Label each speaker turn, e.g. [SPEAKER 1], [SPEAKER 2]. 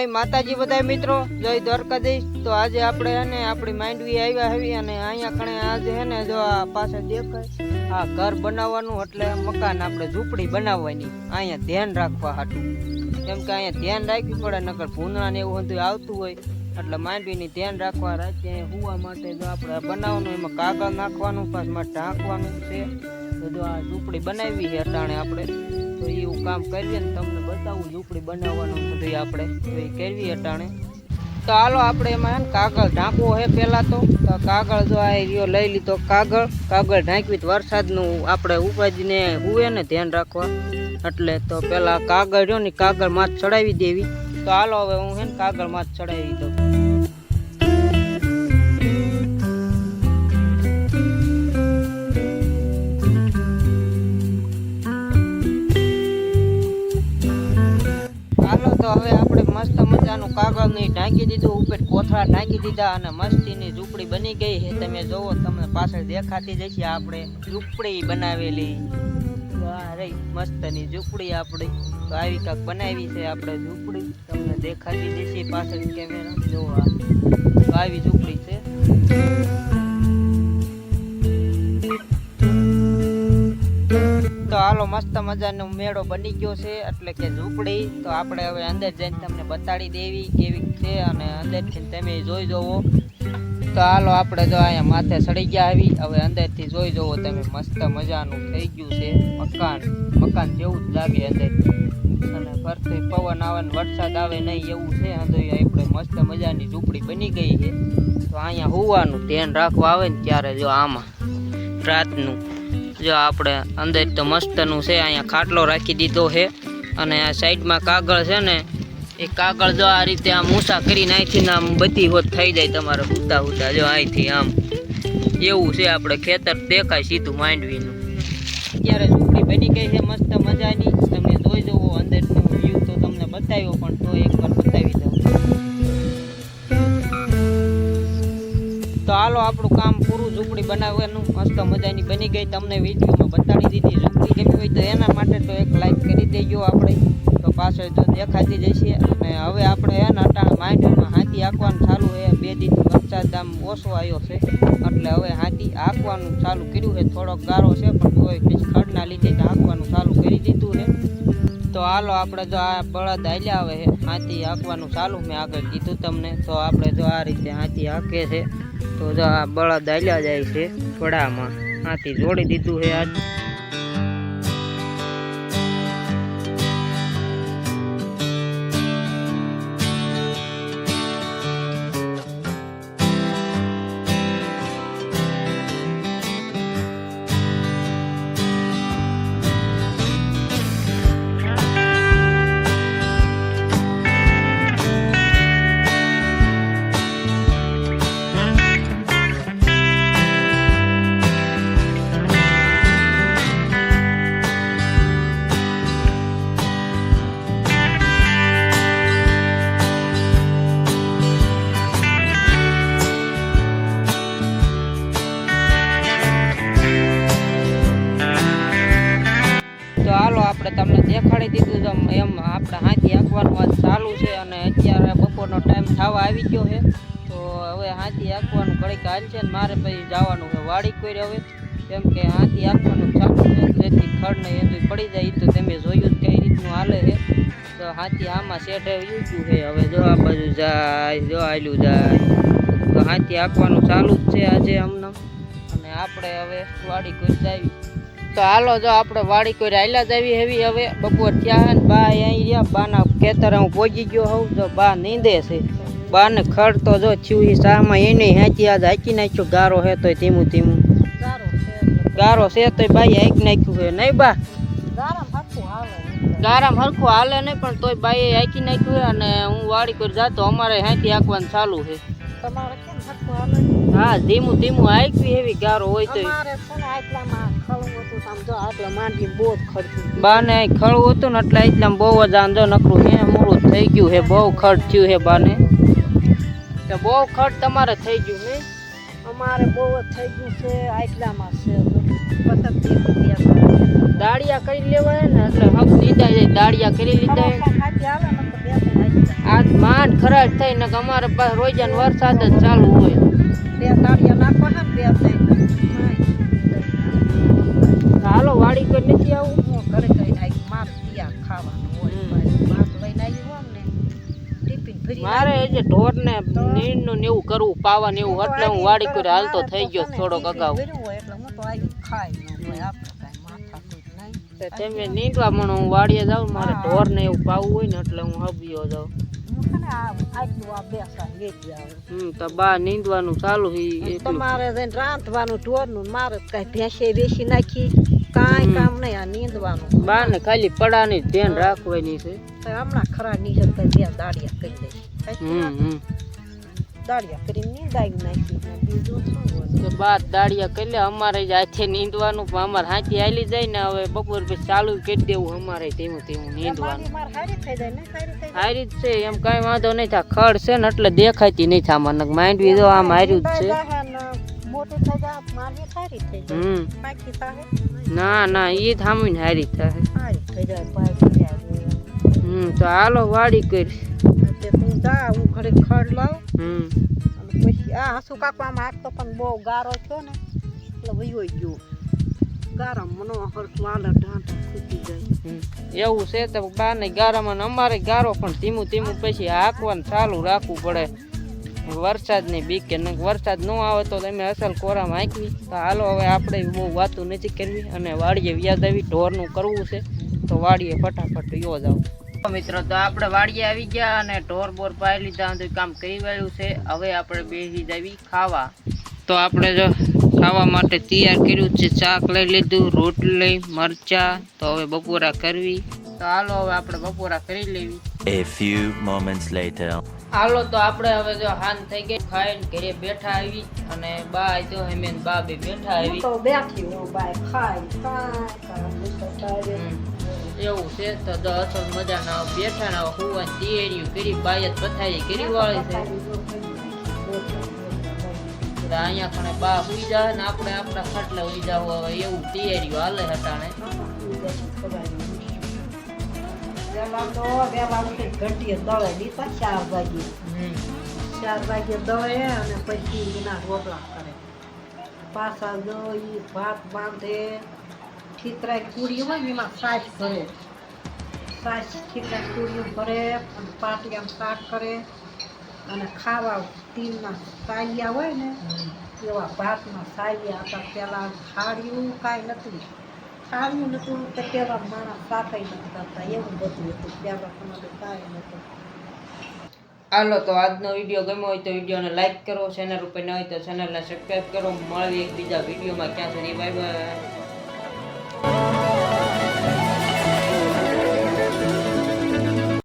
[SPEAKER 1] જય માતાજી બધા મિત્રો, જય દ્વારકાધીશ. તો આજે આપણે હે ને આપણી માંડવી આવ્યા આવી અને અહીંયા કણે આજે હે ને જો આ પાછળ દેખાય. આ ઘર બનાવવાનું એટલે મકાન આપણે ઝૂંપડી બનાવવાની. અહીંયા ધ્યાન રાખવા હાટું. કેમ કે અહીંયા ધ્યાન રાખવી પડે, નકર ભૂંદણા ને એવું બધું આવતું હોય. એટલે માંડવીની ધ્યાન રાખવા રાખીએ. હુવા માટે જો આપણે બનાવવાનું, એમાં કાગળ નાખવાનું, પાછ માટે ઢાંકવાનું છે. તો જો આ ઝૂંપડી બનાવી છે અટાણે આપણે. તો એવું કામ કરીએ ને તમને બતાવું ઝૂંપડી બનાવવાનું બધું આપણે. તો એ કરવી અટાણે. તો હાલો, આપણે એમાં કાગળ ઢાંકવો હે પહેલાં તો. કાગળ જો આ રહ્યો, લઈ લીધો કાગળ. કાગળ ઢાંકવી તો વરસાદનું આપણે ઉપાજીને હુએ ને ધ્યાન રાખવા. એટલે તો પહેલાં કાગળ રહ્યો ને કાગળ માથ ચડાવી દેવી. તો હાલો, હવે હું હે ને કાગળ માથ ચડાવી દઉં. મજાનું ટાંકી દીધું, ઉપર કોથળા ટાંકી દીધા અને મસ્તીની ઝૂંપડી બની ગઈ છે. તમે જોવો તમને પાછળ દેખાતી જશે આપણે ઝૂંપડી બનાવેલી. અરે મસ્તની ઝૂંપડી આપણી. તો આવી કાંક બનાવી છે આપણે ઝૂંપડી. તમને દેખાતી જશે પાછળ કેમેરા જોવા આવી ઝૂંપડી છે. હાલો મસ્ત મજાનો મેળો બની ગયો છે, એટલે કે ઝૂંપડી. તો આપણે હવે અંદર જઈને તમને બતાડી દેવી કેવી છે અને અંદરથી તમે જોઈ જોવો. તો હાલો આપણે જો અહીંયા માથે ચડી ગયા આવી. હવે અંદરથી જોઈ જોવો તમે, મસ્ત મજાનું થઈ ગયું છે. મકાન મકાન જેવું જ લાગે અંદર અને ફરતી પવન આવે ને વરસાદ આવે નહીં એવું છે. અંદર આપણે મસ્ત મજાની ઝૂંપડી બની ગઈ છે. તો અહીંયા હોવાનું ધ્યાન રાખવા આવે ને ત્યારે જો આમાં રાતનું જો આપણે અંદર તો મસ્તનું છે, અહીંયા ખાટલો રાખી દીધો છે અને આ સાઈડમાં કાગળ છે ને, એ કાગળ જો આ રીતે આમ ઊંચા કરીને અહીંથી આમ બધી હોત થઈ જાય તમારે હુતા હુતા જો અહીંથી આમ. એવું છે આપણે ખેતર દેખાય સીધું માંડવીનું. અત્યારે ઝૂંપડી બની ગઈ છે, મસ્ત મજાની. તમે જોઈ જવો અંદરનો વ્યૂ તો તમને બતાવ્યો, પણ તો એકવાર બતાવી દઉં. તો હાલો આપણું કામ ઝૂંપડી બનાવવાનું, મસ્ત મજાની બની ગઈ. તમને વિડીયોમાં બતાડી દીધી ઝૂંપડી ગમી હોય તો એના માટે તો એક લાઈક કરી દેજો આપણે. તો પાછળ તો દેખાતી જશે. અને હવે આપણે એના અટાણ માંડવીમાં હાથી આંકવાનું ચાલુ એ બે દિન વરસાદ આમ ઓછો આવ્યો છે. એટલે હવે હાથી આંકવાનું ચાલુ કર્યું છે. થોડોક ગારો છે, પણ કોઈ ખડના લીધે હાંકવાનું ચાલુ કરી દીધું છે. તો હાલો આપણે જો આ બળદ હાલ્યા આવે છે. હાથી હાંકવાનું ચાલુ મેં આગળ કીધું તમને. તો આપણે જો આ રીતે હાથી હાંકે છે. તો જો બળદ હાલ્યા જાય છે થોડામાં હાથી જોડી દીધું છે આજ. દીધું તો એમ આપણે હાથી હાંકવાનું આજ ચાલુ છે અને અત્યારે બપોરનો ટાઈમ થવા આવી ગયો છે. તો હવે હાથી હાંકવાનું ઘડીક હાલ છે ને મારે પછી જવાનું છે વાડી કોઈ હવે. કેમ કે હાથી હાંકવાનું ચાલુ છે, જેથી ખડ ને એનું પડી જાય તો તમે જોયું જ કઈ રીતનું હાલે છે. તો હાથી આમાં શેઠે યુટ્યું છે, હવે જો આ બાજુ જાય, જો આયલું જાય. તો હાથી હાંકવાનું ચાલુ જ છે આજે અમને અને આપણે હવે વાડી કોઈ જાવી તો હાલો જો આપણે વાડી કોઈ રાયલા જ આવી હેવી હવે. બપોર થયા ને બા અહીં રહ્યા. બાના ખેતર હું પહોંચી ગયો હોઉં. તો બા નીંદે છે. બાને ખડ તો જો થયું સામાં એને હાંચી આજ હાંચી નાખ્યો. ગારો હે તોય ધીમું ધીમું. ગારો છે. તોય બાઈ હાંક નાખ્યું છે. નહીં બા? ગારામ હરખું હાલે. નહીં પણ તોય બાઈએ હાંકી નાખ્યું અને હું વાડી કરી જાતો અમારે હાંકી હાંકવાનું ચાલુ છે.
[SPEAKER 2] તમારે કેમ હરખું
[SPEAKER 1] હા ધીમું ધીમું હાંકવી એવી ગારો હોય તો
[SPEAKER 2] અમારે છે ને આટલામાં ખળું હતું સમજો આટલા માંડવી બહુ જ ખર્ચું
[SPEAKER 1] બાને ખળું હતું ને એટલે એટલા બહુ જ આંધો નકરું હે મોડું થઈ ગયું હે બહુ ખર્ચ થયું હે બાને. તો બહુ ખર્ચ તમારે થઈ ગયું હે?
[SPEAKER 2] અમારે બહુ જ થઈ ગયું છે આટલામાં છે
[SPEAKER 1] દાળિયા કરી લેવાય ને એટલે હક લીધા દાળિયા કરી લીધા
[SPEAKER 2] હાથી
[SPEAKER 1] આજ માંડ ખરાબ થઈ ને અમારે પાસે રોજાન વરસાદ જ ચાલુ હોય.
[SPEAKER 2] બે તાળીયા નાખવાના બે ત્રણ
[SPEAKER 1] હાલો વાડી કોઈ નથી આવું?
[SPEAKER 2] હું ઘરે કઈ નાખી મારે તૈયાર ખાવાનું હોય ભાત લઈને આવી હોમ ને ટિફિન ભરી
[SPEAKER 1] મારે જે ઢોર ને નીણનું એવું કરવું પાવા ને એવું એટલે હું વાડી કરી હાલતો થઈ ગયો થોડોક અગાઉ.
[SPEAKER 2] એટલે હું તો આવી ખાઈ ન હોય આપણે કાંઈ નહીં.
[SPEAKER 1] તમે નીંદવા પણ હું વાડીએ જાઉં મારે ઢોર ને એવું પાવું હોય ને એટલે હું હબીયો જાઉં.
[SPEAKER 2] ને આ આટલું આ બેસા વેચી આવું.
[SPEAKER 1] હમ તો બા નીંદવાનું ચાલુ હી
[SPEAKER 2] તમારે જઈને રાંધવાનું ઢોરનું મારે કઈ ભેંસે વેચી નાખી. કાંઈ કામ નહીં આ નીંદવાનું.
[SPEAKER 1] બા ને ખાલી પડાની ધ્યાન રાખવાની છે.
[SPEAKER 2] હમણાં ખરા નીકળ કઈ બે દાડિયા દઈશ.
[SPEAKER 1] હમ હમ.
[SPEAKER 2] દાડિયા કરીને નીંદાઈ નાખી. બીજું શું હોય
[SPEAKER 1] બાદ દાડિયા કરી લે અમારે જ હાથે નીંદવાનું પણ અમારે હાથી હાલી જાય ને હવે બપોર પછી ચાલુ કરી દેવું અમારે તેવું તેવું નીંદવાનું.
[SPEAKER 2] હારી
[SPEAKER 1] હારી જ છે એમ કાંઈ વાંધો નહીં થાય ખડ છે ને એટલે દેખાતી નહીં થાય મને માંડવી જો આમ હાર્યું જ છે.
[SPEAKER 2] જાય થઈ જાય મારી સારી થઈ જાય.
[SPEAKER 1] હમ.
[SPEAKER 2] પાકી થાય
[SPEAKER 1] ના ના એ થામીને હારી થાય.
[SPEAKER 2] સારી થઈ જાય પાકી જાય
[SPEAKER 1] હમ તો હાલો વાડી કરી.
[SPEAKER 2] તે જા હું ઘરે ખડ લાવ
[SPEAKER 1] હમ.
[SPEAKER 2] અને પછી આ હાસુ કાપવામાં આગ તો પણ બહુ ગારો થયો ને એટલે વયો ગયો. ગારા મનો હરખું હાલે ઢાંટ ખૂટી જાય.
[SPEAKER 1] એવું છે તો બા ને ગારામાં અને અમારે ગારો પણ ધીમું ધીમું પછી હાંકવાનું ચાલુ રાખવું પડે. વરસાદની બીક કે વરસાદ ન આવે તો તમે અસલ કોરામાં હાંકવી. તો હાલો હવે આપણે બહુ વાતું નથી કરવી અને વાડીએ વ્યાજ આવી ઢોરનું કરવું છે. તો વાડીએ ફટાફટ યો જાવ મિત્રો તો આપણે વાડીએ આવી ગયા અને ઢોર બોર પાઈ લીધા બધું કામ કરી વાળ્યું છે. હવે આપણે બેસી જવી ખાવા. તો આપણે જો ખાવા માટે તૈયાર કર્યું છે. શાક લઈ લીધું રોટલી મરચા. તો હવે બપોરા કરવી. તો હાલો હવે આપણે બપોરા કરી લેવી.
[SPEAKER 3] A few moments later.
[SPEAKER 1] હાલો તો આપણે હવે જો હાન થઈ ગઈ. ખાઈને ઘરે બેઠા આવી અને બા જો હેમેન બા બે બેઠા આવી.
[SPEAKER 2] તો બેઠી હું બાય. ખાઈ.
[SPEAKER 1] એવું છે, તો જો અસલ મજાના બેઠા ના હુવાની તૈયારીઓ કરી, બાયત પથારી કરી વાળી છે. અહીંયા પણ બા હુઈ જાય ને આપણે આપણા ખાટલા હુઈ જાવ હવે એવું તૈયારીઓ હાલે હટાણે
[SPEAKER 2] તો ઘંટીએ દળે દીધા ચાર વાગે. ચાર વાગે દળે અને પછી એના રોટલા કરે પાછા જો ભાત બાંધે, ખીતરાય પૂરી હોય એમાં સાસ ભરે. સાસ ઠીકરા કુડીઓ ભરે અને પાટિયા શાક કરે અને ખાવા તીલના સાલિયા હોય ને, એવા ભાતના સાલિયા હતા પહેલાં ખાડ્યું કાંઈ નથી ખાડ્યું નતું તો પહેલાં માણસ સાથે નથી કરતા. એવું બધું હતું. પહેલાં તમારે કાંઈ નહોતું.
[SPEAKER 1] હાલો, તો આજનો વીડિયો ગમ્યો હોય તો વિડીયોને લાઇક કરો, ચેનલ ઉપર ન હોય તો ચેનલને સબસ્ક્રાઈબ કરો. મળીએ એક બીજા વિડીયોમાં. ક્યાં સુધી બાય બાય.